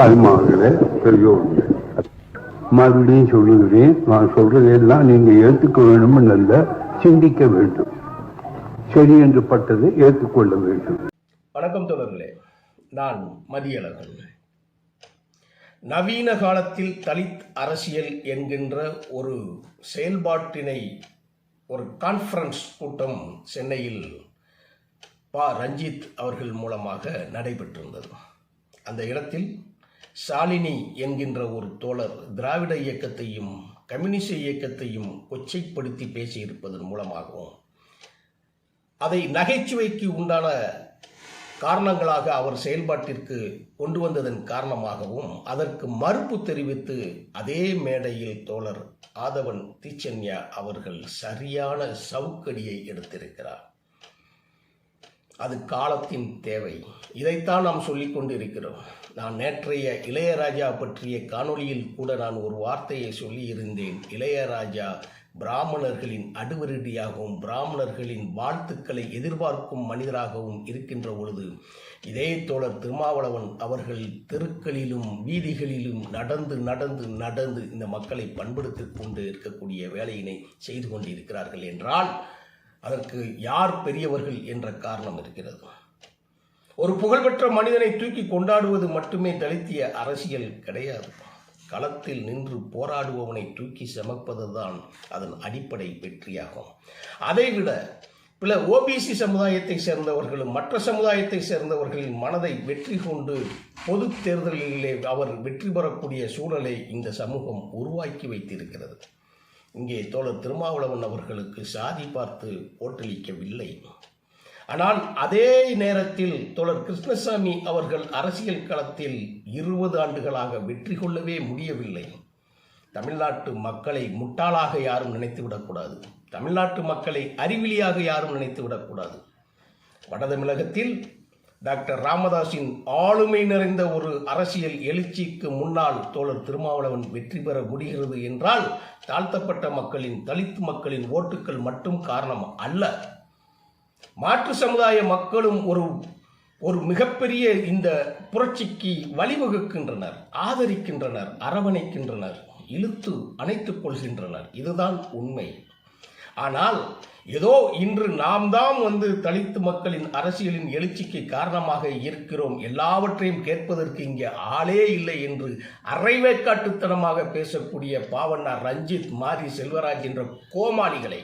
தாய்மார்களே பெரியோர்களே. மறுபடியும் சொல்லுகிறேன் நான் சொல்றதெல்லாம் நீங்க ஏற்றுக்க வேண்டும் அல்ல சிந்திக்க வேண்டும். சரி என்று பட்டது ஏற்றுக்கொள்ள வேண்டும். வணக்கம் தொடர்களே நான் மதியழகன். நவீன காலத்தில் தலித் அரசியல் என்கின்ற ஒரு செயல்பாட்டினை ஒரு கான்ஃபரன்ஸ் கூட்டம் சென்னையில் பா. ரஞ்சித் அவர்கள் மூலமாக நடைபெற்றிருந்தது. அந்த இடத்தில் சாலினி என்கின்ற ஒரு தோழர் திராவிட இயக்கத்தையும் கம்யூனிச இயக்கத்தையும் கொச்சைப்படுத்தி பேசியிருப்பதன் மூலமாகவும் அதை நகைச்சுவைக்கு உண்டான காரணங்களாக அவர் செயல்பாட்டிற்கு கொண்டு வந்ததன் காரணமாகவும் அதற்கு மறுப்பு தெரிவித்து அதே மேடையில் தோழர் ஆதவன் தீச்சன்யா அவர்கள் சரியான சவுக்கடியை எடுத்திருக்கிறார். அது காலத்தின் தேவை. இதைத்தான் நாம் சொல்லிக் கொண்டிருக்கிறோம். நான் நேற்றைய இளையராஜா பற்றிய காணொளியில் கூட நான் ஒரு வார்த்தையை சொல்லியிருந்தேன். இளையராஜா பிராமணர்களின் அடுவரடியாகவும் பிராமணர்களின் வாழ்த்துக்களை எதிர்பார்க்கும் மனிதராகவும் இருக்கின்ற பொழுது இதே தோழர் திருமாவளவன் அவர்கள் தெருக்களிலும் வீதிகளிலும் நடந்து நடந்து நடந்து இந்த மக்களை பண்படுத்திக் கொண்டு இருக்கக்கூடிய வேலையினை செய்து கொண்டிருக்கிறார்கள் என்றால் அதற்கு யார் பெரியவர்கள் என்ற காரணம் இருக்கிறது. ஒரு புகழ்பெற்ற மனிதனை தூக்கி கொண்டாடுவது மட்டுமே தலித்திய அரசியல் கிடையாது. களத்தில் நின்று போராடுபவனை தூக்கி சமப்பதுதான் அதன் அடிப்படை வெற்றியாகும். அதைவிட பிற ஓபிசி சமுதாயத்தை சேர்ந்தவர்களும் மற்ற சமுதாயத்தை சேர்ந்தவர்களின் மனதை வெற்றி கொண்டு பொது தேர்தலிலே அவர் வெற்றி பெறக்கூடிய சூழலை இந்த சமூகம் உருவாக்கி வைத்திருக்கிறது. இங்கே தோழர் திருமாவளவன் அவர்களுக்கு சாதி பார்த்து ஓட்டளிக்கவில்லை. ஆனால் அதே நேரத்தில் தோழர் கிருஷ்ணசாமி அவர்கள் அரசியல் களத்தில் இருபது ஆண்டுகளாக வெற்றி கொள்ளவே முடியவில்லை. தமிழ்நாட்டு மக்களை முட்டாளாக யாரும் நினைத்து விடக்கூடாது. தமிழ்நாட்டு மக்களை அறிவிலியாக யாரும் நினைத்து விடக்கூடாது. வடதமிழகத்தில் டாக்டர் ராமதாஸின் ஆளுமை நிறைந்த ஒரு அரசியல் எழுச்சிக்கு முன்னால் தோழர் திருமாவளவன் வெற்றி பெற முடிகிறது என்றால் தாழ்த்தப்பட்ட மக்களின் தலித் மக்களின் ஓட்டுக்கள் மட்டும் காரணம் அல்ல. மாற்று சமுதாய மக்களும் ஒரு ஒரு மிகப்பெரிய இந்த புரட்சிக்கு வழிவகுக்கின்றனர் ஆதரிக்கின்றனர் அரவணைக்கின்றனர் இழுத்து அணைத்துக் கொள்கின்றனர். இதுதான் உண்மை. ஆனால் ஏதோ இன்று நாம் தான் வந்து தலித்து மக்களின் அரசியலின் எழுச்சிக்கு காரணமாக இருக்கிறோம். எல்லாவற்றையும் கேட்பதற்கு இங்கே ஆளே இல்லை என்று அரைவேக்காட்டுத்தனமாக பேசக்கூடிய பாவண்ணா ரஞ்சித் மாரி செல்வராஜ் என்ற கோமாளிகளை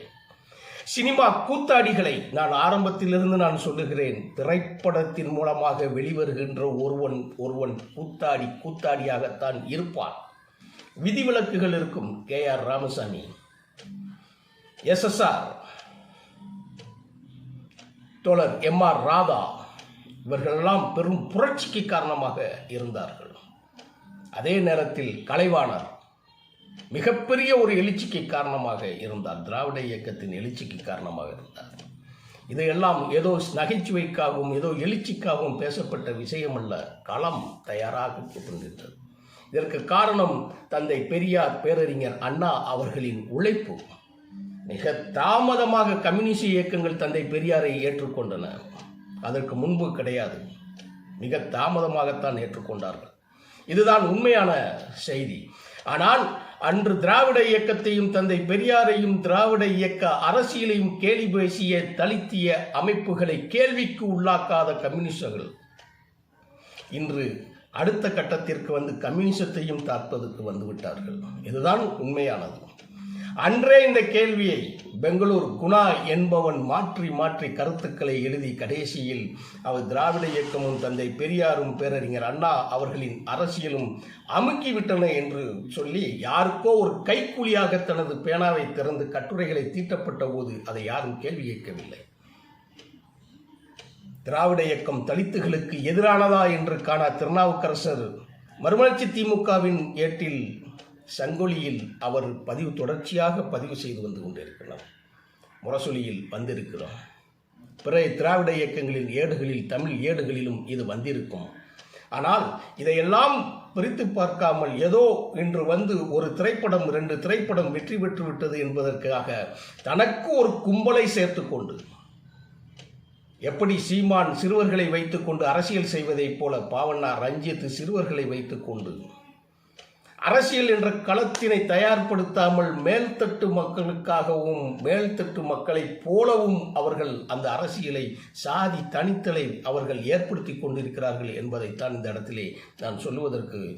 சினிமா கூத்தாடிகளை நான் ஆரம்பத்திலிருந்து நான் சொல்லுகிறேன். திரைப்படத்தின் மூலமாக வெளிவருகின்ற ஒருவன் ஒருவன் கூத்தாடி கூத்தாடியாகத்தான் இருப்பான். விதிவிலக்குகள் இருக்கும் கே ஆர் ராமசாமி. எஸ்எஸ்ஆர் தோழர் எம் ஆர் ராதா. இவர்களெல்லாம் பெரும் புரட்சிக்கு காரணமாக இருந்தார்கள். அதே நேரத்தில் கலைவாணர். மிகப்பெரிய ஒரு எழுச்சிக்கு காரணமாக இருந்தார். திராவிட இயக்கத்தின் எழுச்சிக்கு காரணமாக இருந்தார். இதையெல்லாம் ஏதோ நகைச்சுவைக்காகவும் ஏதோ எழுச்சிக்காகவும் பேசப்பட்ட விஷயம் அல்ல களம் தயாராக கொண்டிருந்தது. இதற்கு காரணம் தந்தை பெரியார் பேரறிஞர் அண்ணா அவர்களின் உழைப்பு. மிக தாமதமாக கம்யூனிஸ்ட் இயக்கங்கள் தந்தை பெரியாரை ஏற்றுக்கொண்டன. அதற்கு முன்பு கிடையாது. மிக தாமதமாகத்தான் ஏற்றுக்கொண்டார்கள். இதுதான் உண்மையான செய்தி. ஆனால் அன்று திராவிட இயக்கத்தையும் தந்தை பெரியாரையும் திராவிட இயக்க அரசியலையும் கேலி பேசிய தலித்திய அமைப்புகளை கேள்விக்கு உள்ளாக்காத கம்யூனிஸ்டர்கள் இன்று அடுத்த கட்டத்திற்கு வந்து கம்யூனிசத்தையும் தாக்குவதற்கு வந்துவிட்டார்கள் இதுதான் உண்மையானது. அன்றே இந்த கேள்வியை பெங்களூர் குணா என்பவன் மாற்றி மாற்றி கருத்துக்களை எழுதி கடைசியில் அவர் திராவிட இயக்கமும் தந்தை பெரியாரும் பேரறிஞர் அண்ணா அவர்களின் அரசியலும் அமுக்கிவிட்டன என்று சொல்லி யாருக்கோ ஒரு கைக்கூலியாக தனது பேனாவை திறந்து கட்டுரைகளை தீட்டப்பட்ட போது அதை யாரும் கேள்வி கேட்கவில்லை. திராவிட இயக்கம் தலித்துகளுக்கு எதிரானதா என்று காண திருநாவுக்கரசர் மறுமலர்ச்சி திமுகவின் ஏட்டில் சங்கொலியில் அவர் பதிவு தொடர்ச்சியாக பதிவு செய்து வந்து கொண்டிருக்கிறார். முரசொலியில் வந்திருக்கிறோம் பிற திராவிட இயக்கங்களின் ஏடுகளில் தமிழ் ஏடுகளிலும் இது வந்திருக்கும். ஆனால் இதையெல்லாம் பிரித்து பார்க்காமல் ஏதோ இன்று வந்து ஒரு திரைப்படம் ரெண்டு திரைப்படம் வெற்றி பெற்று விட்டது என்பதற்காக தனக்கு ஒரு கும்பலை சேர்த்துக்கொண்டு எப்படி சீமான் சிறுவர்களை வைத்துக்கொண்டு அரசியல் செய்வதைப் போல பாவண்ணா ரஞ்சித் சிறுவர்களை வைத்துக்கொண்டு அரசியல் என்ற களத்தினை தயார்படுத்தாமல் மேல்தட்டு மக்களுக்காகவும் மேல்தட்டு மக்களைப் போலவும் அவர்கள் அந்த அரசியலை சாதி தனித்தலை அவர்கள் ஏற்படுத்தி கொண்டிருக்கிறார்கள் என்பதைத்தான் இந்த இடத்திலே நான் சொல்லுவதற்கு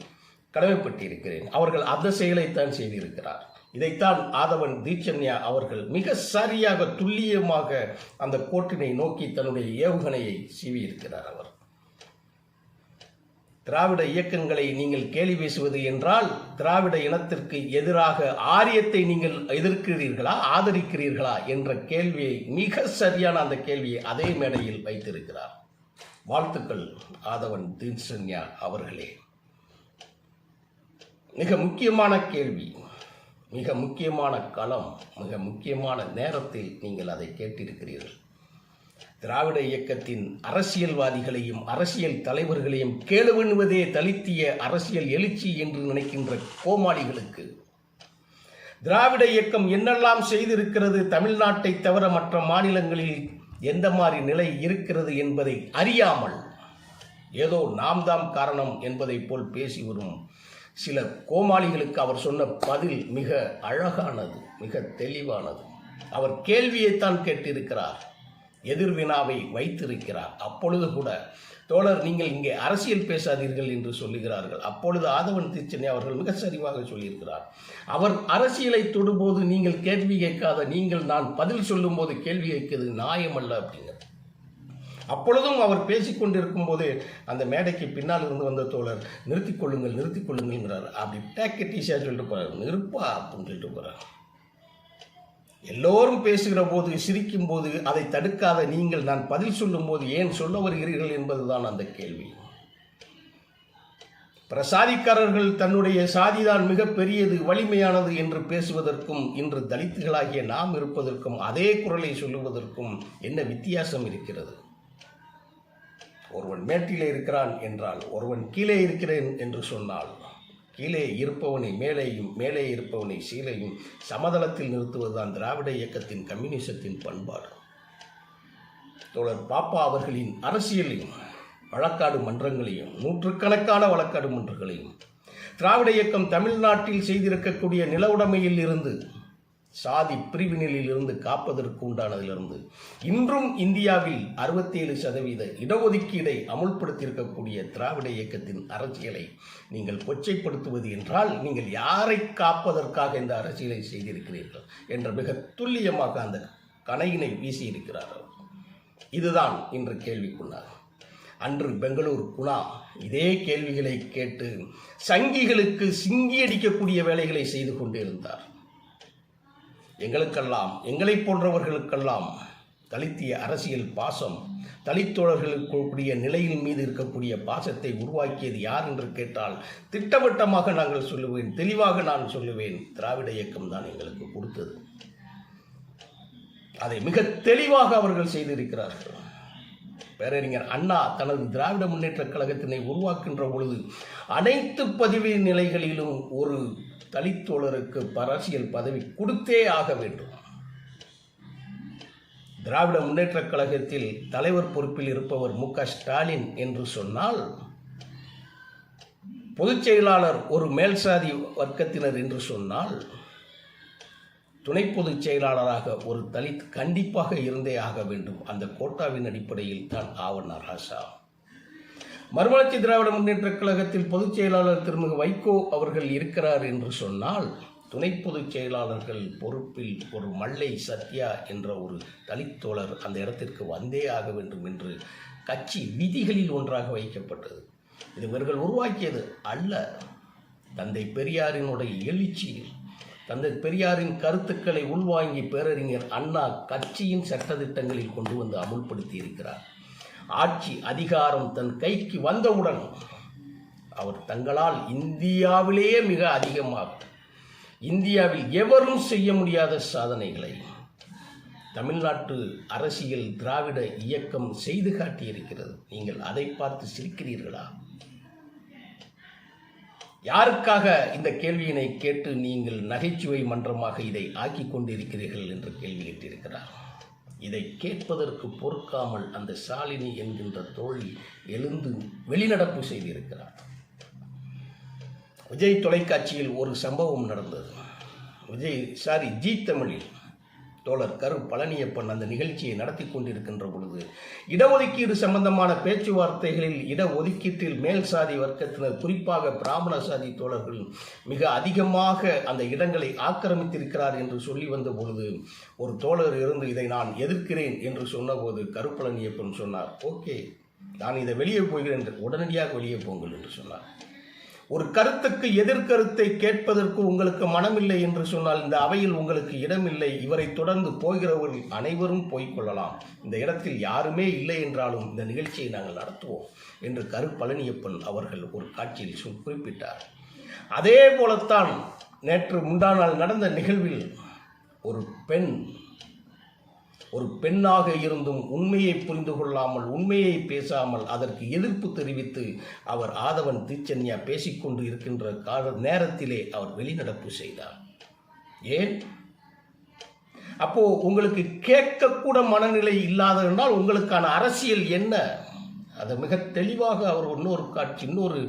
கடமைப்பட்டிருக்கிறேன். அவர்கள் அந்த செயலைத்தான் செய்திருக்கிறார். இதைத்தான் ஆதவன் தீட்சன்யா அவர்கள் மிக சரியாக துல்லியமாக அந்த கோட்டினை நோக்கி தன்னுடைய ஏவுகணையை சீவியிருக்கிறார் அவர். திராவிட இயக்கங்களை நீங்கள் கேலி பேசுவது என்றால் திராவிட இனத்திற்கு எதிராக ஆரியத்தை நீங்கள் எதிர்க்கிறீர்களா ஆதரிக்கிறீர்களா என்ற கேள்வியை மிக சரியான அந்த கேள்வியை அதே மேடையில் வைத்திருக்கிறார். வாழ்த்துக்கள் ஆதவன் தீன்சன்யா அவர்களே. மிக முக்கியமான கேள்வி மிக முக்கியமான களம் மிக முக்கியமான நேரத்தில் நீங்கள் அதை கேட்டிருக்கிறீர்கள். திராவிட இயக்கத்தின் அரசியல்வாதிகளையும் அரசியல் தலைவர்களையும் கேளுவெண்ணுவதே தலித்திய அரசியல் எழுச்சி என்று நினைக்கின்ற கோமாளிகளுக்கு. திராவிட இயக்கம் என்னெல்லாம் செய்திருக்கிறது தமிழ்நாட்டை தவிர மற்ற மாநிலங்களில் எந்த மாதிரி நிலை இருக்கிறது என்பதை அறியாமல் ஏதோ நாம் தான் காரணம் என்பதைப் போல் பேசி வரும் சில கோமாளிகளுக்கு அவர் சொன்ன பதில் மிக அழகானது மிக தெளிவானது. அவர் கேள்வியைத்தான் கேட்டிருக்கிறார். எதிர்வினாவை வைத்திருக்கிறார். அப்பொழுது கூட தோழர் நீங்கள் இங்கே அரசியல் பேசாதீர்கள் என்று சொல்லுகிறார்கள். அப்பொழுது ஆதவன் திருச்சனை அவர்கள் மிக சரிவாக சொல்லியிருக்கிறார். அவர் அரசியலை தொடும்போது நீங்கள் கேள்வி கேட்காத நீங்கள் நான் பதில் சொல்லும்போது கேள்வி கேட்கிறது நியாயமல்ல அப்படிங்கிறது. அப்பொழுதும் அவர் பேசிக் கொண்டிருக்கும் போது அந்த மேடைக்கு பின்னால் இருந்து வந்த தோழர் நிறுத்திக் கொள்ளுங்கள் நிறுத்திக் அப்படி டேக்கெட் ஈஸியாக சொல்லிட்டு போகிறார் நிருப்பா அப்படின்னு சொல்லிட்டு போகிறார் எல்லோரும் பேசுகிற போது சிரிக்கும் போது அதை தடுக்காத நீங்கள் நான் பதில் சொல்லும்போது ஏன் சொல்ல வருகிறீர்கள் என்பதுதான் அந்த கேள்வி. பிரசாதிக்காரர்கள் தன்னுடைய சாதிதான் மிக பெரியது வலிமையானது என்று பேசுவதற்கும் இன்று தலித்துகளாகிய நாம் இருப்பதற்கும் அதே குரலை சொல்லுவதற்கும் என்ன வித்தியாசம் இருக்கிறது? ஒருவன் மேட்டிலே இருக்கிறான் என்றால் ஒருவன் கீழே இருக்கிறேன் என்று சொன்னால் கீழே இருப்பவனை மேலேயும் மேலே இருப்பவனை சீலையும் சமதளத்தில் நிறுத்துவதுதான் திராவிட இயக்கத்தின் கம்யூனிசத்தின் பண்பாடு. தோழர் பாப்பா அவர்களின் அரசியலையும் வழக்காடு மன்றங்களையும் நூற்றுக்கணக்கான வழக்காடு மன்றங்களையும் திராவிட இயக்கம் தமிழ்நாட்டில் செய்திருக்கக்கூடிய நில உடைமையில் இருந்து சாதி பிரிவினிலிருந்து காப்பதற்கு உண்டானதிலிருந்து இன்றும் இந்தியாவில் அறுபத்தேழு சதவீத இடஒதுக்கீடை அமுல்படுத்தியிருக்கக்கூடிய திராவிட இயக்கத்தின் அரசியலை நீங்கள் கொச்சைப்படுத்துவது என்றால் நீங்கள் யாரை காப்பதற்காக இந்த அரசியலை செய்திருக்கிறீர்கள் என்ற மிக துல்லியமாக அந்த கணையினை வீசியிருக்கிறார் இதுதான் இன்று கேள்விக்குள்ளார். அன்று பெங்களூர் குணா இதே கேள்விகளை கேட்டு சங்கிகளுக்கு சிங்கி அடிக்கக்கூடிய வேலைகளை செய்து கொண்டிருந்தார் எங்களுக்கெல்லாம் எங்களைப் போன்றவர்களுக்கெல்லாம் தலித்திய அரசியல் பாசம் தலித்தோழர்களுக்கு கூடிய நிலையின் மீது இருக்கக்கூடிய பாசத்தை உருவாக்கியது யார் என்று கேட்டால் திட்டவட்டமாக நாங்கள் சொல்லுவேன் தெளிவாக நான் சொல்லுவேன் திராவிட இயக்கம் தான் எங்களுக்கு கொடுத்தது. அதை மிக தெளிவாக அவர்கள் செய்திருக்கிறார்கள். பேரறிஞர் அண்ணா தனது திராவிட முன்னேற்றக் கழகத்தினை உருவாக்கின்ற பொழுது அனைத்து பதிவு நிலைகளிலும் ஒரு தலித்தோழருக்கு அரசியல் பதவி கொடுத்தே ஆக வேண்டும். திராவிட முன்னேற்றக் கழகத்தில் தலைவர் பொறுப்பில் இருப்பவர் மு ஸ்டாலின் என்று சொன்னால் பொதுச் செயலாளர் ஒரு மேல்சாதி வர்க்கத்தினர் என்று சொன்னால் துணை பொதுச் செயலாளராக ஒரு தலித் கண்டிப்பாக இருந்தே ஆக வேண்டும். அந்த கோட்டாவின் அடிப்படையில் தான் ஆவணர் ராசா மறுமலர்ச்சி திராவிட முன்னேற்றக் கழகத்தில் பொதுச் செயலாளர் திருமிகு வைகோ அவர்கள் இருக்கிறார் என்று சொன்னால் துணை பொதுச் செயலாளர்கள் பொறுப்பில் ஒரு மல்லை சத்யா என்ற ஒரு தலித் தோழர் அந்த இடத்திற்கு வந்தே ஆக வேண்டும் என்று கட்சி விதிகளில் ஒன்றாக வைக்கப்பட்டது. இது இவர்கள் உருவாக்கியது அல்ல. தந்தை பெரியாரினுடைய எழுச்சியில் தந்தை பெரியாரின் கருத்துக்களை உள்வாங்கி பேரறிஞர் அண்ணா கட்சியின் சட்டதிட்டங்களில் கொண்டு வந்து அமுல்படுத்தி இருக்கிறார் ஆட்சி அதிகாரம் தன் கைக்கு வந்தவுடன் அவர் தங்களால் இந்தியாவிலேயே மிக அதிகமாக இந்தியாவில் எவரும் செய்ய முடியாத சாதனைகளை தமிழ்நாட்டு அரசியல் திராவிட இயக்கம் செய்து காட்டியிருக்கிறது. நீங்கள் அதை பார்த்து சிரிக்கிறீர்களா? யாருக்காக இந்த கேள்வியினை கேட்டு நீங்கள் நகைச்சுவை மன்றமாக இதை ஆக்கிக் கொண்டிருக்கிறீர்கள் என்று கேள்வி கேட்டிருக்கிறார். இதை கேட்பதற்கு பொறுக்காமல் அந்த ஷாலினி என்கின்ற தோழி எழுந்து வெளிநடப்பு செய்திருக்கிறார். விஜய் தொலைக்காட்சியில் ஒரு சம்பவம் நடந்தது. விஜய் சாரி ஜி தமிழில். தோழர் கரு பழனியப்பன் அந்த நிகழ்ச்சியை நடத்தி கொண்டிருக்கின்ற பொழுது இடஒதுக்கீடு சம்பந்தமான பேச்சுவார்த்தைகளில் இடஒதுக்கீட்டில் மேல் சாதி வர்க்கத்தினர் குறிப்பாக பிராமண சாதி தோழர்கள் மிக அதிகமாக அந்த இடங்களை ஆக்கிரமித்திருக்கிறார் என்று சொல்லி வந்த பொழுது ஒரு தோழர் இருந்து இதை நான் எதிர்க்கிறேன் என்று சொன்னபோது கருப்பழனியப்பன் சொன்னார் ஓகே நான் இதை வெளியே போகிறேன் என்று உடனடியாக வெளியே போங்கள் என்று சொன்னார். ஒரு கருத்துக்கு எதிர்கருத்தை கேட்பதற்கு உங்களுக்கு மனமில்லை என்று சொன்னால் இந்த அவையில் உங்களுக்கு இடமில்லை. இவரை தொடர்ந்து போகிறவர்கள் அனைவரும் போய்க்கொள்ளலாம் இந்த இடத்தில் யாருமே இல்லை என்றாலும் இந்த நிகழ்ச்சியை நாங்கள் நடத்துவோம் என்று கரு பழனியப்பன் அவர்கள் ஒரு காட்சியில் குறிப்பிட்டார். அதே போலத்தான் நேற்று முந்தானால் நடந்த நிகழ்வில் ஒரு பெண் ஒரு பெண்ணாக இருந்தும் உண்மையை புரிந்து கொள்ளாமல் உண்மையை பேசாமல் அதற்கு எதிர்ப்பு தெரிவித்து அவர் ஆதவன் தீச்சன்யா பேசிக்கொண்டு இருக்கின்ற கால நேரத்திலே அவர் வெளிநடப்பு செய்தார். ஏன்? அப்போ உங்களுக்கு கேட்கக்கூட மனநிலை இல்லாத என்றால் உங்களுக்கான அரசியல் என்ன? அதை மிக தெளிவாக அவர் இன்னொரு காட்சி இன்னொரு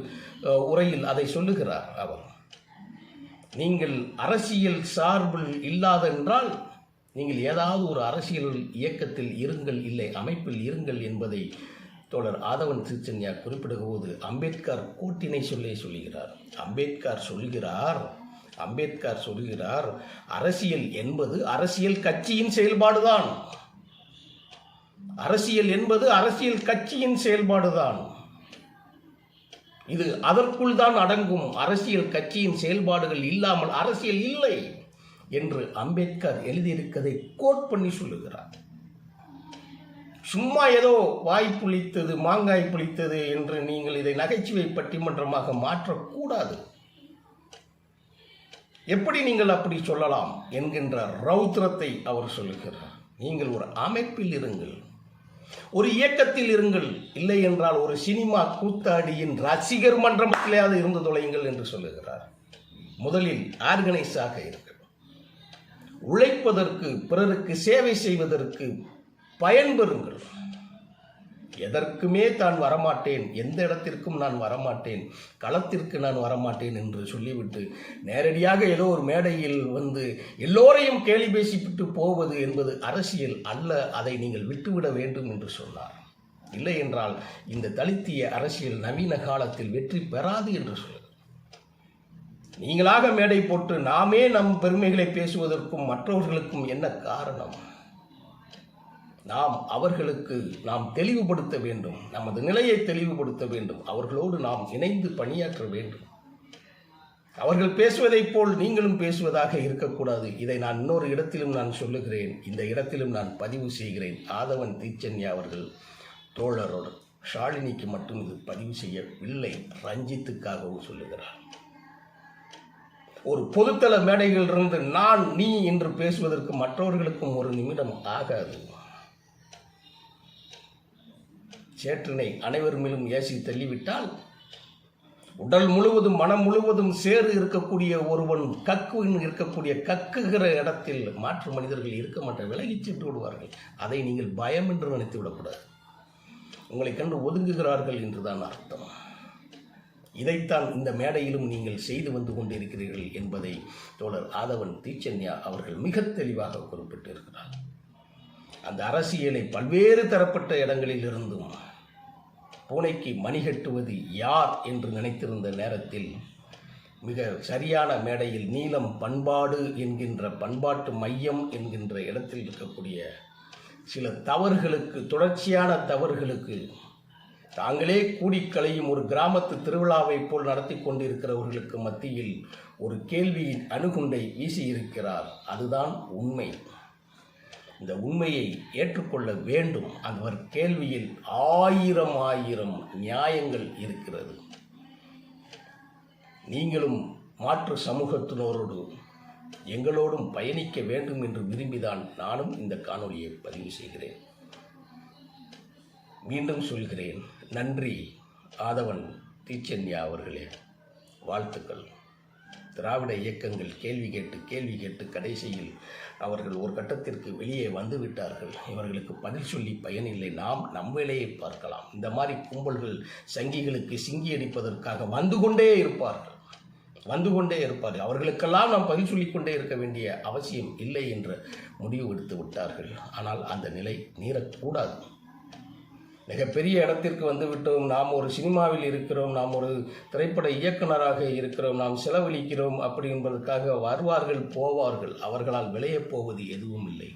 உரையில் அதை சொல்லுகிறார் அவர். நீங்கள் அரசியல் சார்பில் இல்லாதென்றால் நீங்கள் ஏதாவது ஒரு அரசியல் இயக்கத்தில் இருங்கள் இல்லை அமைப்பில் இருங்கள் என்பதை தோழர் ஆதவன் திருச்சன்யா குறிப்பிடும்போது அம்பேத்கர் கூட்டினை சொல்லே சொல்லுகிறார். அம்பேத்கர் சொல்கிறார் அம்பேத்கர் சொல்கிறார் அரசியல் என்பது அரசியல் கட்சியின் செயல்பாடுதான். அரசியல் என்பது அரசியல் கட்சியின் செயல்பாடுதான். இது அதற்குள் தான் அடங்கும். அரசியல் கட்சியின் செயல்பாடுகள் இல்லாமல் அரசியல் இல்லை. என்று அம்பேத்கர் எழுதியிருக்கதை கோட் பண்ணி சொல்லுகிறார். சும்மா ஏதோ வாய் புளித்தது மாங்காய் புளித்தது என்று நீங்கள் இதை நகைச்சுவை பட்டிமன்றமாக மாற்றக்கூடாது. எப்படி நீங்கள் அப்படி சொல்லலாம் என்கின்ற ரௌத்ரத்தை அவர் சொல்லுகிறார். நீங்கள் ஒரு அமைப்பில் இருங்கள். ஒரு இயக்கத்தில் இருங்கள். இல்லை என்றால் ஒரு சினிமா கூத்தாடியின் ரசிகர் மன்றத்திலேயாவது இருந்து தொலையுங்கள் என்று சொல்லுகிறார். முதலில் ஆர்கனைஸாக இருங்கள். உழைப்பதற்கு பிறருக்கு சேவை செய்வதற்கு பயன்பெறுங்கள் எதற்குமே தான் வரமாட்டேன் எந்த இடத்திற்கும் நான் வரமாட்டேன் களத்திற்கு நான் வரமாட்டேன் என்று சொல்லிவிட்டு நேரடியாக ஏதோ ஒரு மேடையில் வந்து எல்லோரையும் கேலி பேசிவிட்டு போவது என்பது அரசியல் அல்ல அதை நீங்கள் விட்டுவிட வேண்டும் என்று சொன்னார். இல்லை என்றால் இந்த தலித்திய அரசியல் நவீன காலத்தில் வெற்றி பெறாது என்று சொல்லுங்கள் நீங்களாக மேடை போட்டு நாமே நம் பெருமைகளை பேசுவதற்கும் மற்றவர்களுக்கும் என்ன காரணம்? நாம் அவர்களுக்கு நாம் தெளிவுபடுத்த வேண்டும். நமது நிலையை தெளிவுபடுத்த வேண்டும். அவர்களோடு நாம் இணைந்து பணியாற்ற வேண்டும். அவர்கள் பேசுவதைப் போல் நீங்களும் பேசுவதாக இருக்கக்கூடாது. இதை நான் இன்னொரு இடத்திலும் நான் சொல்லுகிறேன். இந்த இடத்திலும் நான் பதிவு செய்கிறேன். ஆதவன் தீச்சன்யா அவர்கள் தோழரோடு. ஷாலினிக்கு மட்டும் இது பதிவு செய்யவில்லை. ரஞ்சித்துக்காகவும் சொல்லுகிறார். ஒரு பொதுத்தள மேடையிலிருந்து நான் நீ என்று பேசுவதற்கு மற்றவர்களுக்கும் ஒரு நிமிடம் ஆகாது. சேற்றினை அனைவர் மேலும் ஏசி தள்ளிவிட்டால் உடல் முழுவதும் மனம் முழுவதும் சேறு இருக்கக்கூடிய ஒருவன் கக்குவின் இருக்கக்கூடிய கக்குகிற இடத்தில் மாற்று மனிதர்கள் இருக்க மாட்டார் விலகிச் சென்று விடுவார்கள். அதை நீங்கள் பயம் என்று நினைத்து விடக்கூடாது. உங்களை கண்டு ஒதுங்குகிறார்கள் என்றுதான் அர்த்தம். இதைத்தான் இந்த மேடையிலும் நீங்கள் செய்து வந்து கொண்டிருக்கிறீர்கள் என்பதை தோழர் ஆதவன் தீச்சன்யா அவர்கள் மிக தெளிவாக குறிப்பிட்டிருக்கிறார். அந்த அரசியலை பல்வேறு தரப்பட்ட இடங்களில் இருந்தும் பூனைக்கு மணி கட்டுவது யார் என்று நினைத்திருந்த நேரத்தில் மிக சரியான மேடையில் நீளம் பண்பாடு என்கின்ற பண்பாட்டு மையம் என்கின்ற இடத்தில் இருக்கக்கூடிய சில தவறுகளுக்கு தொடர்ச்சியான தவறுகளுக்கு தாங்களே கூடிக் கலையும் ஒரு கிராமத்து திருவிழாவைப் போல் நடத்தி கொண்டிருக்கிறவர்களுக்கு மத்தியில் ஒரு கேள்வியின் அணுகுண்டை வீசியிருக்கிறார். அதுதான் உண்மை. இந்த உண்மையை ஏற்றுக்கொள்ள வேண்டும். அவர் கேள்வியில் ஆயிரம் ஆயிரம் நியாயங்கள் இருக்கிறது. நீங்களும் மாற்று சமூகத்தினரோடு எங்களோடும் பயணிக்க வேண்டும் என்று விரும்பிதான் நானும் இந்த காணொலியை பதிவு செய்கிறேன். மீண்டும் சொல்கிறேன். நன்றி ஆதவன் தீச்சன்யா அவர்களே. வாழ்த்துக்கள். திராவிட இயக்கங்கள் கேள்வி கேட்டு கேள்வி கேட்டு கடைசியில் அவர்கள் ஒரு கட்டத்திற்கு வெளியே வந்து விட்டார்கள். இவர்களுக்கு பதில் சொல்லி பயனில்லை நாம் நம் வேலையை பார்க்கலாம். இந்த மாதிரி கும்பல்கள் சங்கிகளுக்கு சிங்கி அடிப்பதற்காக வந்து கொண்டே இருப்பார்கள். வந்து கொண்டே இருப்பார்கள் அவர்களுக்கெல்லாம் நாம் பதில் சொல்லிக் கொண்டே இருக்க வேண்டிய அவசியம் இல்லை என்று முடிவு எடுத்து விட்டார்கள். ஆனால் அந்த நிலை நீரக்கூடாது மிகப்பெரிய இடத்திற்கு வந்து விட்டோம். நாம் ஒரு சினிமாவில் இருக்கிறோம். நாம் ஒரு திரைப்பட இயக்குனராக இருக்கிறோம். நாம் செலவழிக்கிறோம் அப்படி என்பதற்காக வருவார்கள் போவார்கள். அவர்களால் விளையப் போவது எதுவும் இல்லை.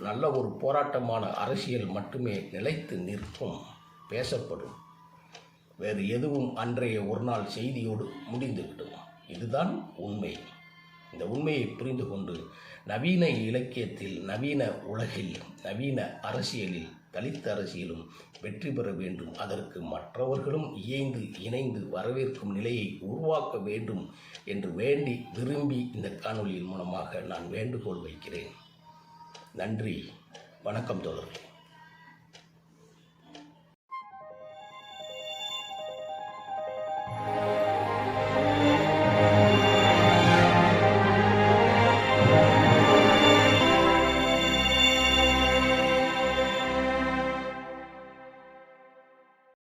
நல்ல ஒரு போராட்டமான அரசியல் மட்டுமே நிலைத்து நிற்கும். பேசப்படும். வேறு எதுவும் அன்றைய ஒரு நாள் செய்தியோடு முடிந்துவிடும் இதுதான் உண்மை. இந்த உண்மையை புரிந்து கொண்டு நவீன இலக்கியத்தில் நவீன உலகில் நவீன அரசியலில் தலித் அரசியலும் வெற்றி பெற வேண்டும். அதற்கு மற்றவர்களும் இயைந்து இணைந்து வரவேற்கும் நிலையை உருவாக்க வேண்டும் என்று வேண்டி விரும்பி இந்த காணொளியின் மூலமாக நான் வேண்டுகோள் வைக்கிறேன். நன்றி. வணக்கம் தோழர்களே.